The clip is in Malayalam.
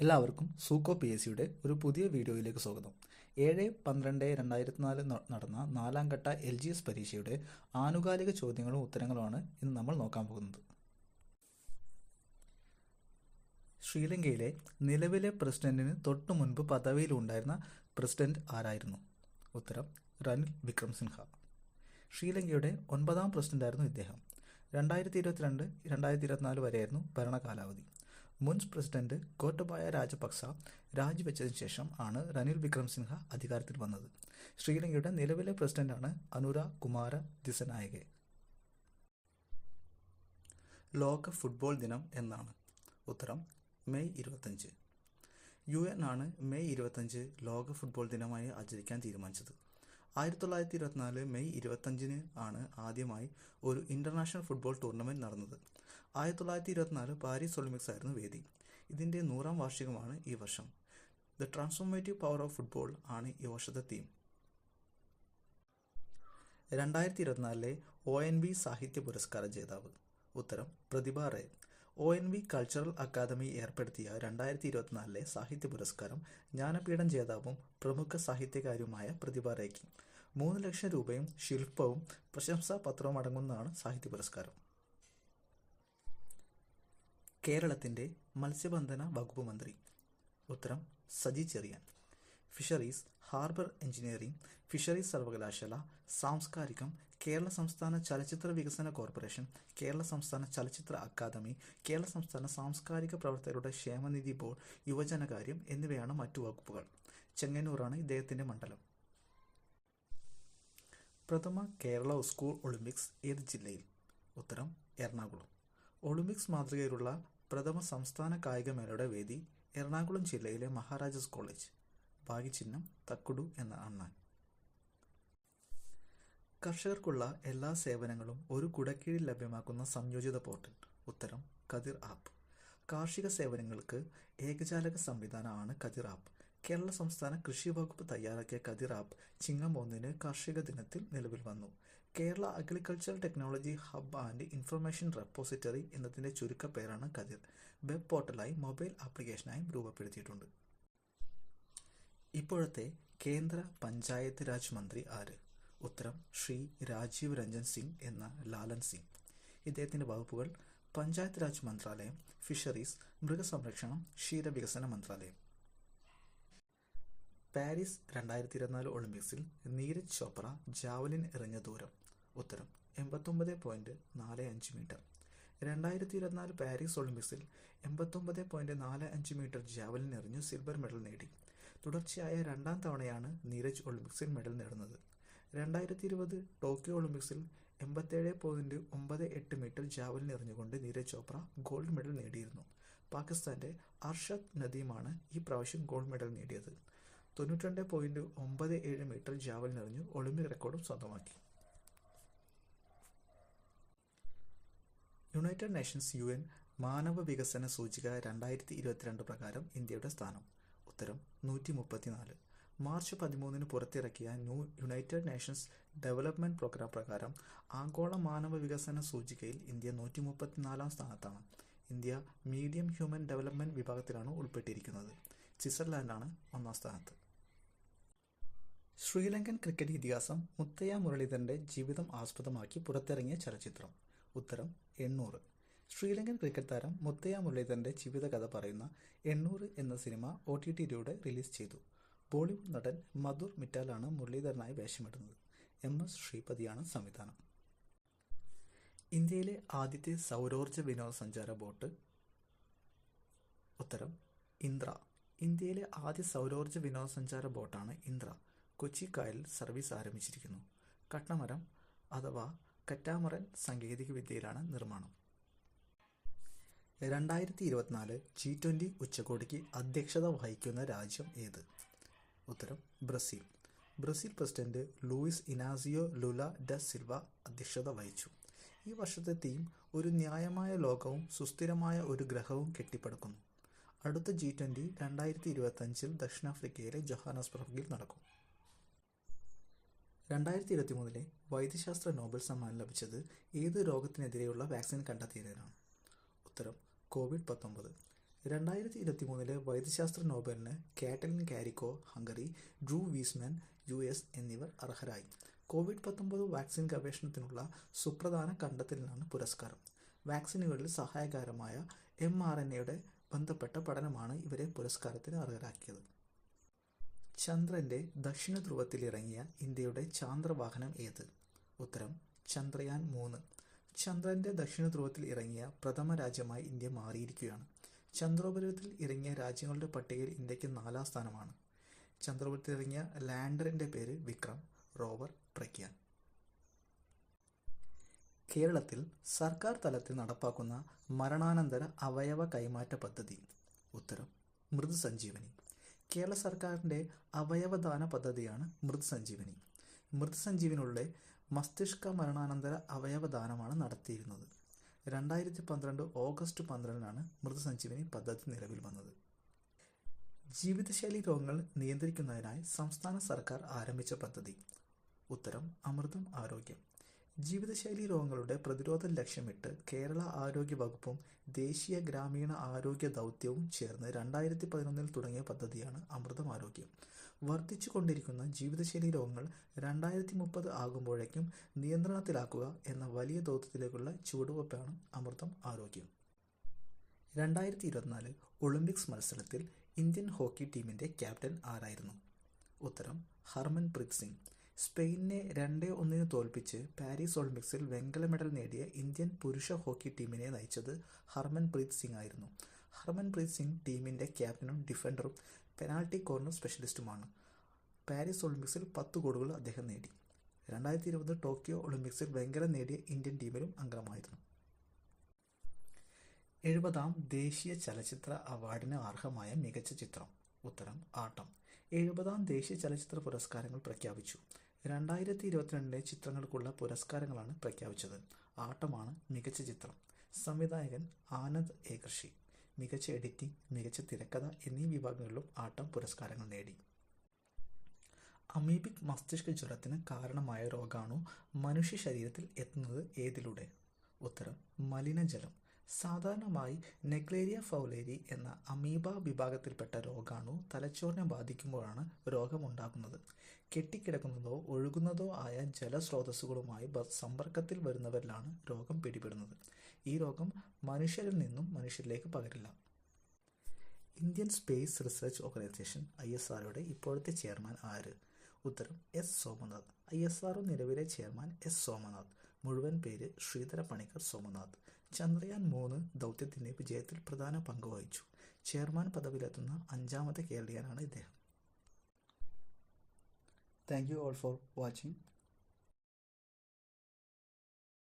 എല്ലാവർക്കും സൂക്കോ പി എസ് സിയുടെ ഒരു പുതിയ വീഡിയോയിലേക്ക് സ്വാഗതം. ഏഴ് പന്ത്രണ്ട് രണ്ടായിരത്തി നാല് നടന്ന നാലാം ഘട്ട എൽ ജി എസ് പരീക്ഷയുടെ ആനുകാലിക ചോദ്യങ്ങളും ഉത്തരങ്ങളുമാണ് ഇന്ന് നമ്മൾ നോക്കാൻ പോകുന്നത്. ശ്രീലങ്കയിലെ നിലവിലെ പ്രസിഡന്റിന് തൊട്ടു മുൻപ് പദവിയിലുണ്ടായിരുന്ന പ്രസിഡന്റ് ആരായിരുന്നു? ഉത്തരം റനിൽ വിക്രംസിൻഹ. ശ്രീലങ്കയുടെ ഒൻപതാം പ്രസിഡന്റായിരുന്നു ഇദ്ദേഹം. രണ്ടായിരത്തി ഇരുപത്തിരണ്ട് രണ്ടായിരത്തി ഇരുപത്തിനാല് വരെയായിരുന്നു ഭരണകാലാവധി മുൻ പ്രസിഡന്റ് ഗോട്ടബായ രാജപക്സ രാജിവെച്ചതിന് ശേഷം ആണ് റനിൽ വിക്രംസിൻഹ അധികാരത്തിൽ വന്നത്. ശ്രീലങ്കയുടെ നിലവിലെ പ്രസിഡന്റാണ് അനുര കുമാര ദിസനായകെ ലോക ഫുട്ബോൾ ദിനം എന്നാണ്. ഉത്തരം മെയ് ഇരുപത്തഞ്ച് യു എൻ ആണ് മെയ് ഇരുപത്തഞ്ച് ലോക ഫുട്ബോൾ ദിനമായി ആചരിക്കാൻ തീരുമാനിച്ചത്. ആയിരത്തി തൊള്ളായിരത്തി ഇരുപത്തിനാല് മെയ് ഇരുപത്തഞ്ചിന് ആണ് ആദ്യമായി ഒരു ഇന്റർനാഷണൽ ഫുട്ബോൾ ടൂർണമെന്റ് നടന്നത്. ആയിരത്തി തൊള്ളായിരത്തി ഇരുപത്തിനാല് പാരീസ് ഒളിമ്പിക്സ് ആയിരുന്നു വേദി. ഇതിന്റെ നൂറാം വാർഷികമാണ് ഈ വർഷം. The transformative power of football ആണ് ഈ വർഷത്തെ തീം രണ്ടായിരത്തി ഇരുപത്തിനാലിലെ ഒ എൻ വി സാഹിത്യ പുരസ്കാര ജേതാവ്. ഉത്തരം Pratibha Ray. O N V cultural academy ഏർപ്പെടുത്തിയ രണ്ടായിരത്തി ഇരുപത്തിനാലിലെ സാഹിത്യ പുരസ്കാരം ജ്ഞാനപീഠം ജേതാവും പ്രമുഖ സാഹിത്യകാരിയുമായ പ്രതിഭ റേക്ക് മൂന്ന് ലക്ഷം രൂപയും ശില്പവും പ്രശംസാ പത്രവും അടങ്ങുന്നതാണ് സാഹിത്യ പുരസ്കാരം. കേരളത്തിന്റെ മത്സ്യബന്ധന വകുപ്പ് മന്ത്രി. ഉത്തരം Saji Cherian. Fisheries harbour engineering fisheries സർവകലാശാല സാംസ്കാരികം കേരള സംസ്ഥാന ചലച്ചിത്ര വികസന കോർപ്പറേഷൻ കേരള സംസ്ഥാന ചലച്ചിത്ര അക്കാദമി കേരള സംസ്ഥാന സാംസ്കാരിക പ്രവർത്തകരുടെ ക്ഷേമനിധി ബോർഡ് യുവജനകാര്യം എന്നിവയാണ് മറ്റു വകുപ്പുകൾ. ചെങ്ങന്നൂറാണ് ഇദ്ദേഹത്തിന്റെ മണ്ഡലം. പ്രഥമ കേരള സ്കൂൾ ഒളിമ്പിക്സ് ഏത് ജില്ലയിൽ? ഉത്തരം എറണാകുളം. ഒളിമ്പിക്സ് മാതൃകയിലുള്ള പ്രഥമ സംസ്ഥാന കായികമേളയുടെ വേദി എറണാകുളം ജില്ലയിലെ മഹാരാജാസ് കോളേജ്. ഭാഗ്യചിഹ്നം തക്കുടു എന്ന അണ്ണാൻ. കർഷകർക്കുള്ള എല്ലാ സേവനങ്ങളും ഒരു കുടക്കീഴിൽ ലഭ്യമാക്കുന്ന സംയോജിത പോർട്ടൽ. ഉത്തരം കതിർ ആപ്പ്. കാർഷിക സേവനങ്ങൾക്ക് ഏകജാലക സംവിധാനമാണ് കതിർ ആപ്പ്. കേരള സംസ്ഥാന കൃഷി വകുപ്പ് തയ്യാറാക്കിയ കതിർ ആപ്പ് ചിങ്ങം ഒന്നിന് കാർഷിക ദിനത്തിൽ നിലവിൽ വന്നു. Kerala agricultural technology hub and information repository എന്നതിന്റെ ചുരുക്കപ്പേരാണ് കതിർ വെബ് പോർട്ടലായി മൊബൈൽ ആപ്ലിക്കേഷനായും രൂപപ്പെടുത്തിയിട്ടുണ്ട്. ഇപ്പോഴത്തെ കേന്ദ്ര പഞ്ചായത്ത് രാജ് മന്ത്രി ആര്? ഉത്തരം ശ്രീ രാജീവ് രഞ്ജൻ സിംഗ് എന്ന ലാലൻ സിംഗ്. ഇദ്ദേഹത്തിന്റെ വകുപ്പുകൾ പഞ്ചായത്ത് രാജ് മന്ത്രാലയം ഫിഷറീസ് മൃഗസംരക്ഷണം ക്ഷീരവികസന മന്ത്രാലയം. പാരീസ് രണ്ടായിരത്തി ഇരുപത്തിനാല് ഒളിമ്പിക്സിൽ നീരജ് ചോപ്ര ജാവലിൻ എറിഞ്ഞ ദൂരം. ഉത്തരം എൺപത്തൊമ്പത് പോയിന്റ് നാല് അഞ്ച് മീറ്റർ. രണ്ടായിരത്തി ഇരുപത്തിനാല് പാരീസ് ഒളിമ്പിക്സിൽ എൺപത്തൊമ്പത് പോയിന്റ് നാല് അഞ്ച് മീറ്റർ ജാവലിൻ എറിഞ്ഞു സിൽവർ മെഡൽ നേടി. തുടർച്ചയായ രണ്ടാം തവണയാണ് നീരജ് ഒളിമ്പിക്സിൽ മെഡൽ നേടുന്നത്. രണ്ടായിരത്തി ഇരുപത് ടോക്കിയോ ഒളിമ്പിക്സിൽ എൺപത്തേഴ് പോയിന്റ് ഒമ്പത് എട്ട് മീറ്റർ ജാവലിൻ എറിഞ്ഞുകൊണ്ട് നീരജ് ചോപ്ര ഗോൾഡ് മെഡൽ നേടിയിരുന്നു. പാകിസ്ഥാന്റെ അർഷദ് നദീമാണ് ഈ പ്രാവശ്യം ഗോൾഡ് മെഡൽ നേടിയത്. തൊണ്ണൂറ്റി രണ്ട് പോയിന്റ് ഒമ്പത് ഏഴ് മീറ്റർ ജാവലിൻ എറിഞ്ഞു ഒളിമ്പിക് റെക്കോർഡും സ്വന്തമാക്കി. യുണൈറ്റഡ് നേഷൻസ് യു എൻ മാനവ വികസന സൂചിക രണ്ടായിരത്തി ഇരുപത്തിരണ്ട് പ്രകാരം ഇന്ത്യയുടെ സ്ഥാനം. ഉത്തരം നൂറ്റി മുപ്പത്തിനാല് മാർച്ച് പതിമൂന്നിന് പുറത്തിറക്കിയ new united nations development programme പ്രകാരം ആഗോള മാനവ വികസന സൂചികയിൽ ഇന്ത്യ നൂറ്റി മുപ്പത്തിനാലാം സ്ഥാനത്താണ്. ഇന്ത്യ മീഡിയം ഹ്യൂമൻ ഡെവലപ്മെന്റ് വിഭാഗത്തിലാണ് ഉൾപ്പെട്ടിരിക്കുന്നത്. സ്വിറ്റ്സർലാൻഡാണ് ഒന്നാം സ്ഥാനത്ത്. ശ്രീലങ്കൻ ക്രിക്കറ്റ് ഇതിഹാസം മുത്തയ്യ മുരളീധരന്റെ ജീവിതം ആസ്പദമാക്കി പുറത്തിറങ്ങിയ ചലച്ചിത്രം. ഉത്തരം എണ്ണൂറ്. ശ്രീലങ്കൻ ക്രിക്കറ്റ് താരം മുത്തയ്യ മുരളീധരന്റെ ജീവിതകഥ പറയുന്ന എണ്ണൂറ് എന്ന സിനിമ ഒ ടി ടിയിലൂടെ റിലീസ് ചെയ്തു. ബോളിവുഡ് നടൻ മധുർ മിറ്റാലാണ് മുരളീധരനായി വേഷമിടുന്നത്. എം എസ് ശ്രീപതിയാണ് സംവിധാനം. ഇന്ത്യയിലെ ആദ്യത്തെ സൗരോർജ വിനോദസഞ്ചാര ബോട്ട്. ഉത്തരം ഇന്ദ്ര. ഇന്ത്യയിലെ ആദ്യ സൗരോർജ വിനോദസഞ്ചാര ബോട്ടാണ് ഇന്ദ്ര. കൊച്ചി കായലിൽ സർവീസ് ആരംഭിച്ചിരിക്കുന്നു. കട്ടമരം അഥവാ കറ്റാമറൻ സാങ്കേതിക വിദ്യയിലാണ് നിർമ്മാണം. രണ്ടായിരത്തി ഇരുപത്തിനാല് ജി ട്വന്റി ഉച്ചകോടിക്ക് അധ്യക്ഷത വഹിക്കുന്ന രാജ്യം ഏത്? ഉത്തരം Brazil. Brazil president Luiz Inacio Lula da Silva അധ്യക്ഷത വഹിച്ചു. ഈ വർഷത്തെ തീം ഒരു ന്യായമായ ലോകവും സുസ്ഥിരമായ ഒരു ഗ്രഹവും കെട്ടിപ്പടുക്കുന്നു. അടുത്ത ജി ട്വന്റി രണ്ടായിരത്തി ഇരുപത്തഞ്ചിൽ ദക്ഷിണാഫ്രിക്കയിലെ ജൊഹാനസ്ബർഗിൽ നടക്കും. രണ്ടായിരത്തി ഇരുപത്തി മൂന്നിലെ വൈദ്യശാസ്ത്ര നോബൽ സമ്മാനം ലഭിച്ചത് ഏത് രോഗത്തിനെതിരെയുള്ള വാക്സിൻ കണ്ടെത്തിയതിനാണ്? ഉത്തരം കോവിഡ് പത്തൊമ്പത്. രണ്ടായിരത്തി ഇരുപത്തി മൂന്നിലെ വൈദ്യശാസ്ത്ര നോബലിന് Katalin Kariko Hungary Drew Weissman U S എന്നിവർ അർഹരായി. കോവിഡ് പത്തൊമ്പത് വാക്സിൻ ഗവേഷണത്തിനുള്ള സുപ്രധാന കണ്ടെത്തലിനാണ് പുരസ്കാരം. വാക്സിനുകളിൽ സഹായകരമായ എം ആർ എൻ എയുടെ ബന്ധപ്പെട്ട പഠനമാണ് ഇവരെ പുരസ്കാരത്തിന് അർഹരാക്കിയത്. ചന്ദ്രന്റെ ദക്ഷിണ ധ്രുവത്തിൽ ഇറങ്ങിയ ഇന്ത്യയുടെ ചാന്ദ്രവാഹനം ഏത്? ഉത്തരം ചന്ദ്രയാൻ മൂന്ന്. ചന്ദ്രന്റെ ദക്ഷിണ ധ്രുവത്തിൽ ഇറങ്ങിയ പ്രഥമ രാജ്യമായി ഇന്ത്യ മാറിയിരിക്കുകയാണ്. ചന്ദ്രോപരിതലത്തിൽ ഇറങ്ങിയ രാജ്യങ്ങളുടെ പട്ടികയിൽ ഇന്ത്യയ്ക്ക് നാലാം സ്ഥാനമാണ്. ചന്ദ്രോപരിതലത്തിൽ ഇറങ്ങിയ ലാൻഡറിന്റെ പേര് വിക്രം റോവർ പ്രഗ്യാൻ. കേരളത്തിൽ സർക്കാർ തലത്തിൽ നടപ്പാക്കുന്ന മരണാനന്തര അവയവ കൈമാറ്റ പദ്ധതി. ഉത്തരം മൃദു സഞ്ജീവനി കേരള സർക്കാരിന്റെ അവയവദാന പദ്ധതിയാണ് മൃത്സഞ്ജീവനി സഞ്ജീവനി. മസ്തിഷ്ക മരണാനന്തര അവയവദാനമാണ് നടത്തിയിരുന്നത്. രണ്ടായിരത്തി പന്ത്രണ്ട് ഓഗസ്റ്റ് പന്ത്രണ്ടിനാണ് മൃദ് സഞ്ജീവനി പദ്ധതി നിലവിൽ വന്നത്. ജീവിതശൈലി രോഗങ്ങൾ നിയന്ത്രിക്കുന്നതിനായി സംസ്ഥാന സർക്കാർ ആരംഭിച്ച പദ്ധതി. ഉത്തരം അമൃതം ആരോഗ്യം. ജീവിതശൈലി രോഗങ്ങളുടെ പ്രതിരോധം ലക്ഷ്യമിട്ട് കേരള ആരോഗ്യ വകുപ്പും ദേശീയ ഗ്രാമീണ ആരോഗ്യ ദൗത്യവും ചേർന്ന് രണ്ടായിരത്തി പതിനൊന്നിൽ തുടങ്ങിയ പദ്ധതിയാണ് അമൃതം ആരോഗ്യം. വർദ്ധിച്ചു കൊണ്ടിരിക്കുന്ന ജീവിതശൈലി രോഗങ്ങൾ രണ്ടായിരത്തി മുപ്പത് ആകുമ്പോഴേക്കും നിയന്ത്രണത്തിലാക്കുക എന്ന വലിയ ദൗത്യത്തിലേക്കുള്ള ചുവടുവെപ്പാണ് അമൃതം ആരോഗ്യം. രണ്ടായിരത്തി ഇരുപത്തിനാല് ഒളിമ്പിക്സ് മത്സരത്തിൽ ഇന്ത്യൻ ഹോക്കി ടീമിന്റെ ക്യാപ്റ്റൻ ആരായിരുന്നു? ഉത്തരം ഹർമൻപ്രീത് സിംഗ്. സ്പെയിനിനെ രണ്ട് ഒന്നിന് തോൽപ്പിച്ച് പാരീസ് ഒളിമ്പിക്സിൽ വെങ്കല മെഡൽ നേടിയ ഇന്ത്യൻ പുരുഷ ഹോക്കി ടീമിനെ നയിച്ചത് ഹർമൻപ്രീത് സിംഗ് ആയിരുന്നു. ഹർമൻപ്രീത് സിംഗ് ടീമിന്റെ ക്യാപ്റ്റനും ഡിഫൻഡറും പെനാൾട്ടി കോർണർ സ്പെഷ്യലിസ്റ്റുമാണ്. പാരീസ് ഒളിമ്പിക്സിൽ പത്ത് ഗോളുകൾ അദ്ദേഹം നേടി. രണ്ടായിരത്തി ഇരുപത് ടോക്കിയോ ഒളിമ്പിക്സിൽ വെങ്കലം നേടിയ ഇന്ത്യൻ ടീമിലും അംഗമായിരുന്നു. എഴുപതാം ദേശീയ ചലച്ചിത്ര അവാർഡിന് അർഹമായ മികച്ച ചിത്രം. ഉത്തരം ആട്ടം. എഴുപതാം ദേശീയ ചലച്ചിത്ര പുരസ്കാരങ്ങൾ പ്രഖ്യാപിച്ചു. രണ്ടായിരത്തി ഇരുപത്തിരണ്ടിലെ ചിത്രങ്ങൾക്കുള്ള പുരസ്കാരങ്ങളാണ് പ്രഖ്യാപിച്ചത്. ആട്ടമാണ് മികച്ച ചിത്രം. സംവിധായകൻ ആനന്ദ് ഏകർഷി. മികച്ച എഡിറ്റിംഗ് മികച്ച തിരക്കഥ എന്നീ വിഭാഗങ്ങളിലും ആട്ടം പുരസ്കാരങ്ങൾ നേടി. അമീബിക് മസ്തിഷ്ക ജ്വരത്തിന് കാരണമായ രോഗാണു മനുഷ്യ ശരീരത്തിൽ എത്തുന്നത് ഏതിലൂടെ? ഉത്തരം മലിനജലം. സാധാരണമായി നെക്ലേരിയ ഫൗലേരി എന്ന അമീബ വിഭാഗത്തിൽപ്പെട്ട രോഗാണു തലച്ചോറിനെ ബാധിക്കുമ്പോഴാണ് രോഗമുണ്ടാകുന്നത്. കെട്ടിക്കിടക്കുന്നതോ ഒഴുകുന്നതോ ആയ ജലസ്രോതസ്സുകളുമായി സമ്പർക്കത്തിൽ വരുന്നവരിലാണ് രോഗം പിടിപെടുന്നത്. ഈ രോഗം മനുഷ്യരിൽ നിന്നും മനുഷ്യരിലേക്ക് പകരില്ല. Indian space research organisation I S ആർഒയുടെ ഇപ്പോഴത്തെ ചെയർമാൻ ആര്? ഉത്തരം S. Somanath. I S R നിലവിലെ ചെയർമാൻ എസ്. സോമനാഥ്. മുഴുവൻ പേര് ശ്രീധര പണിക്കർ സോമനാഥ്. ചന്ദ്രയാൻ മൂന്ന് ദൗത്യത്തിന്റെ വിജയത്തിൽ പ്രധാന പങ്ക് വഹിച്ചു. ചെയർമാൻ പദവിയിലെത്തുന്ന അഞ്ചാമത്തെ കേരളീയനാണ് ഇദ്ദേഹം. Thank you all for watching.